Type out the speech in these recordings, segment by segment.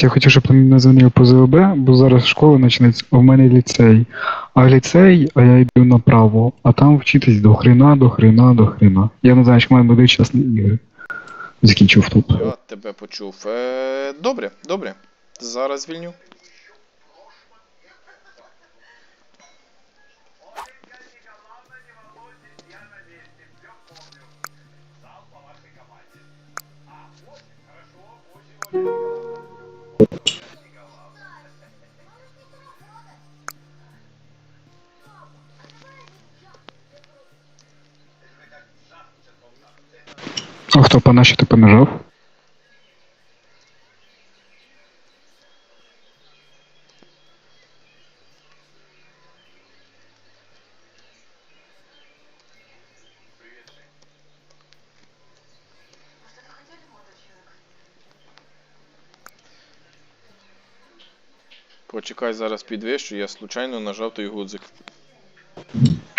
Знаєте, я хотів, щоб ти мене дзвонив по ЗЛБ, бо зараз школа почнеться, а в мене ліцей. А ліцей, а я йду направо, а там вчитись до хрена, до хрена, до хрена. Я не знаю, що в мене буде час на ігри. Закінчив тут. Я тебе почув. Е, добре, добре. Зараз звільню. А хто по наші ти понажав? Почекай, зараз підвищу, я случайно нажав той гудзик.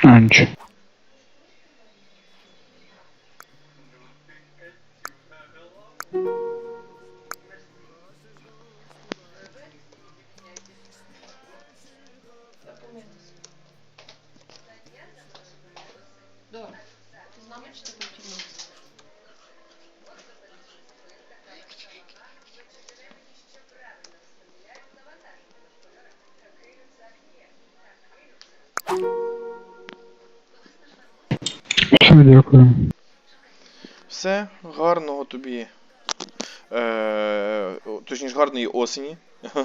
А, нічого. Добре. Ти з нами чи ти потрібно? Все, дякую. Все, гарного тобі. Е, точніше, гарної осені.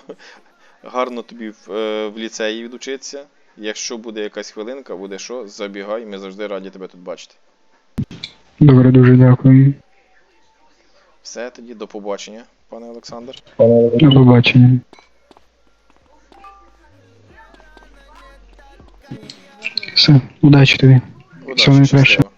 Гарно тобі в, е, в ліцеї відучитися. Якщо буде якась хвилинка, буде що, забігай, ми завжди раді тебе тут бачити. Добре, дуже дякую. Все, тоді до побачення, пане Олександр. До побачення. Все, удачі тобі. Удачі, Всього найкраще. щасливо.